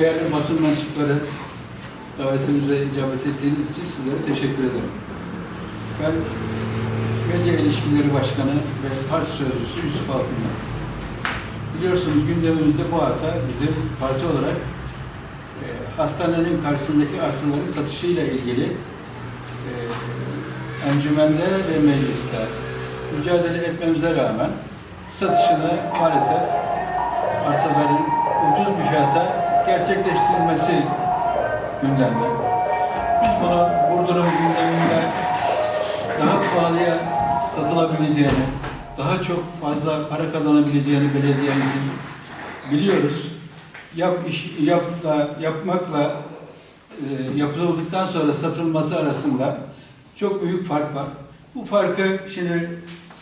Değerli basın mensupları, davetimize icabet ettiğiniz için sizlere teşekkür ederim. Ben Medya İlişkileri Başkanı ve Parti Sözcüsü Yusuf Altınlar. Biliyorsunuz gündemimizde bu hafta bizim parti olarak e, hastanenin karşısındaki arsaların satışıyla ilgili e, encümende ve mecliste mücadele etmemize rağmen satışını maalesef arsaların ucuz bir fiyata gerçekleştirilmesi gündemde. Biz bunu Burdur'un gündeminde daha pahalıya satılabileceğini, daha çok fazla para kazanabileceğini belediyemizin biliyoruz. Yap iş, yapla, yapmakla e, yapıldıktan sonra satılması arasında çok büyük fark var. Bu farkı şimdi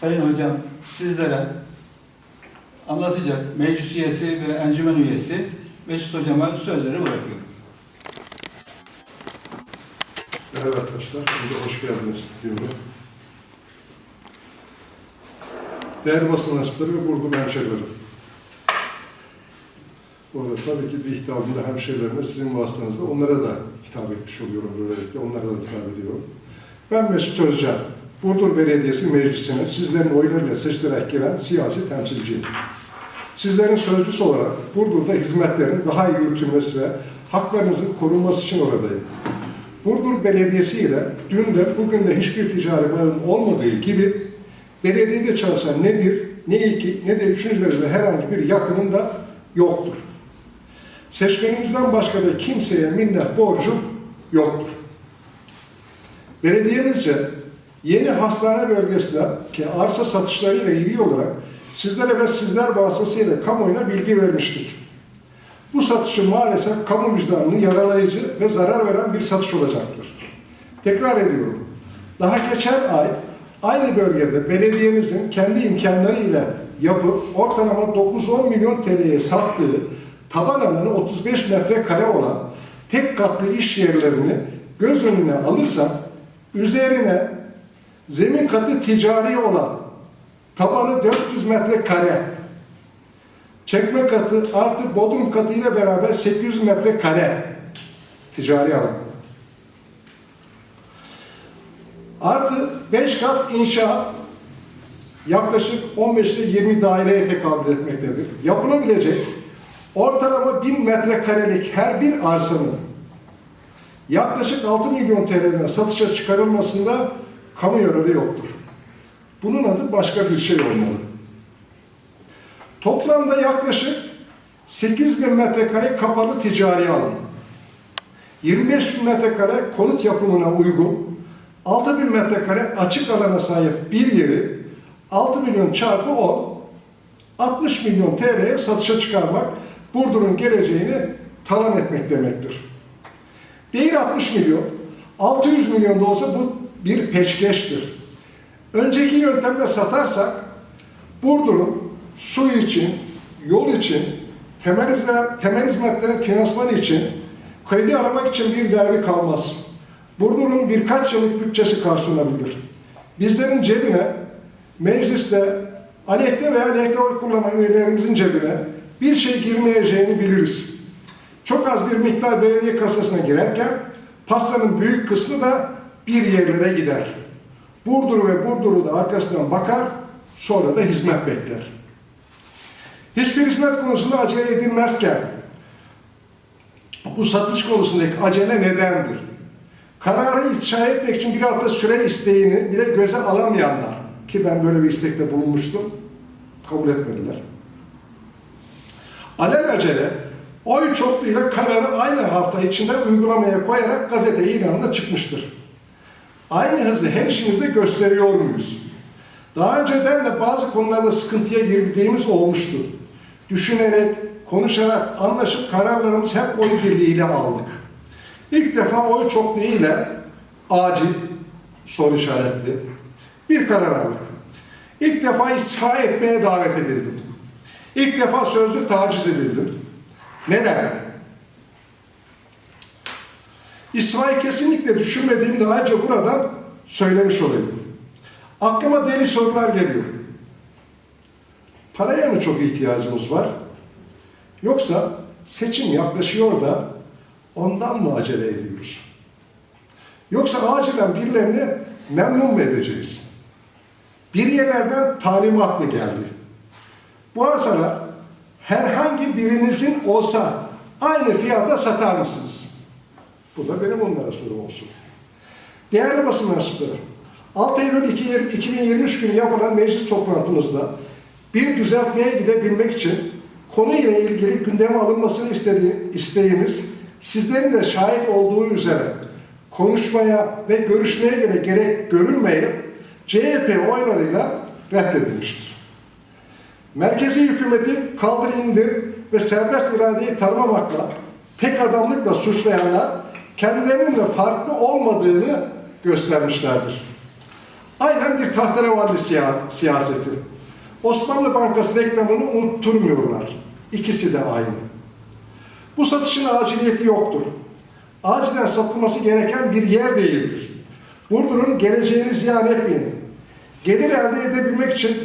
Sayın Hocam sizlere anlatacak meclis üyesi ve encümen üyesi Mesut Hocam'a sözleri bırakıyorum. Merhaba arkadaşlar, şimdi hoş geldiniz diyorum. Değerli basın mensupları ve burada hemşerilerim. Burada tabii ki bir hitabımda hemşerilerime sizin vasıtanızda onlara da hitap etmiş oluyorum böylelikle, onlara da hitap ediyorum. Ben Mesut Özcan, Burdur Belediyesi Meclisi'ne sizlerin oylarıyla seçilerek gelen siyasi temsilciyim. Sizlerin sözcüsü olarak Burdur'da hizmetlerin daha iyi yürütülmesi ve haklarınızın korunması için oradayım. Burdur Belediyesi ile dün de bugün de hiçbir ticari bağım olmadığı gibi belediyede çalışan ne bir, ne iki, ne de üçüncü derecede herhangi bir yakınım da yoktur. Seçmenimizden başka da kimseye minnet borcu yoktur. Belediyemizce yeni hastane bölgesindeki arsa satışlarıyla ilgili olarak sizlere ve sizler vasıtasıyla kamuoyuna bilgi vermiştik. Bu satışın maalesef kamu vicdanını yaralayıcı ve zarar veren bir satış olacaktır. Tekrar ediyorum. Daha geçen ay aynı bölgede belediyemizin kendi imkanları ile yapıp ortalama 9-10 milyon TL'ye sattığı taban alanı 35 metrekare olan tek katlı iş yerlerini göz önüne alırsak üzerine zemin katı ticari olan tabanı 400 metrekare çekme katı artı bodrum katı ile beraber 800 metrekare ticari alan. Artı 5 kat inşaat yaklaşık 15 ile 20 daireye tekabül etmektedir. Yapılabilecek ortalama 1000 metrekarelik her bir arsanın yaklaşık 6 milyon TL'den satışa çıkarılmasında kamu yararı yoktur. Bunun adı başka bir şey olmalı. Toplamda yaklaşık 8 bin metrekare kapalı ticari alan, 25 bin metrekare konut yapımına uygun, 6 bin metrekare açık alana sahip bir yeri 6 milyon çarpı 10, 60 milyon TL'ye satışa çıkarmak Burdur'un geleceğini talan etmek demektir. Değil 60 milyon, 600 milyon da olsa bu bir peşkeştir. Önceki yöntemle satarsak Burdur'un su için, yol için, temel, hizmet, temel hizmetlerin finansmanı için, kredi aramak için bir derdi kalmaz. Burdur'un birkaç yıllık bütçesi karşılanabilir. Bizlerin cebine, mecliste, aleyhte veya aleyhte oy kullanan üyelerimizin cebine bir şey girmeyeceğini biliriz. Çok az bir miktar belediye kasasına girerken pastanın büyük kısmı da bir yerlere gider. Burdur'u ve Burdur'u da arkasından bakar, sonra da hizmet bekler. Hiçbir hizmet konusunda acele edilmezken bu satış konusundaki acele nedendir? Kararı ifşa etmek için bir hafta süre isteğini bile göze alamayanlar ki ben böyle bir istekte bulunmuştum, kabul etmediler. Alelacele oy çokluğuyla kararı aynı hafta içinde uygulamaya koyarak gazete ilanında çıkmıştır. Aynı hızı her işimizde gösteriyor muyuz? Daha önceden de bazı konularda sıkıntıya girdiğimiz olmuştu. Düşünerek, konuşarak, anlaşıp kararlarımızı hep oy birliğiyle aldık. İlk defa oy çokluğu ile acil soru işaretli bir karar aldık. İlk defa istifa etmeye davet edildim. İlk defa sözlü taciz edildim. Neden? İsmail kesinlikle düşünmediğim daha önce buradan söylemiş olayım. Aklıma deli sorular geliyor. Paraya mı çok ihtiyacımız var? Yoksa seçim yaklaşıyor da ondan mı acele ediyoruz? Yoksa acilen birilerini memnun mu edeceğiz? Bir yerlerden talimat mı geldi? Bu arsalar herhangi birinizin olsa aynı fiyata satar mısınız? Bu da benim onlara sorum olsun. Değerli basın mensupları, 6 Eylül 2023 günü yapılan meclis toplantımızda bir düzeltmeye gidebilmek için konu ile ilgili gündeme alınmasını istediği, isteğimiz sizlerin de şahit olduğu üzere konuşmaya ve görüşmeye bile gerek görülmeyip CHP oylarıyla reddedilmiştir. Merkezi hükümeti kaldır indir ve serbest iradeyi tanımamakla, tek adamlıkla suçlayanlar kendilerinin de farklı olmadığını göstermişlerdir. Aynen bir tahterevalli siya siyaseti. Osmanlı Bankası reklamını unutturmuyorlar. İkisi de aynı. Bu satışın aciliyeti yoktur. Acilen satılması gereken bir yer değildir. Burdur'un geleceğini ziyan etmeyin. Gelir elde edebilmek için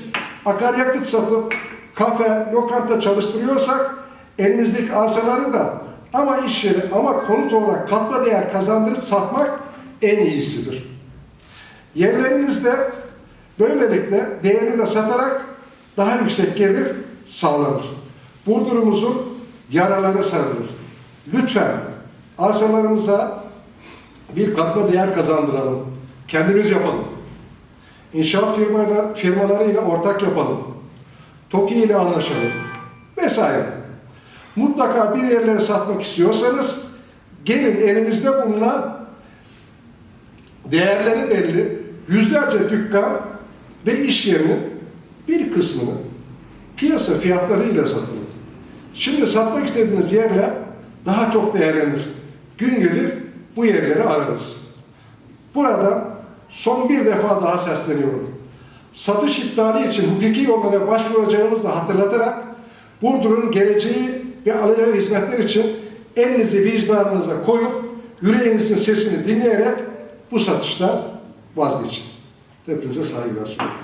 akaryakıt satıp kafe, lokanta çalıştırıyorsak elimizdeki arsaları da ama iş yeri ama konut olarak katma değer kazandırıp satmak en iyisidir. Yerlerimizde böylelikle değerini de satarak daha yüksek gelir sağlanır. Burdur'umuzun yaraları sarılır. Lütfen arsalarımıza bir katma değer kazandıralım. Kendimiz yapalım. İnşaat firmalar, firmalarıyla ortak yapalım. TOKİ ile anlaşalım. Vesaire. Mutlaka bir yerleri satmak istiyorsanız gelin elimizde bulunan değerleri belli yüzlerce dükkan ve iş yerinin bir kısmını piyasa fiyatlarıyla satılır. Şimdi satmak istediğiniz yerler daha çok değerlenir. Gün gelir bu yerleri ararız. Burada son bir defa daha sesleniyorum. Satış iptali için hukuki yollara başvuracağımızı hatırlatarak Burdur'un geleceği ve alacağı hizmetler için elinizi vicdanınıza koyup yüreğinizin sesini dinleyerek bu satıştan vazgeçin. Hepinize saygılar sunuyorum.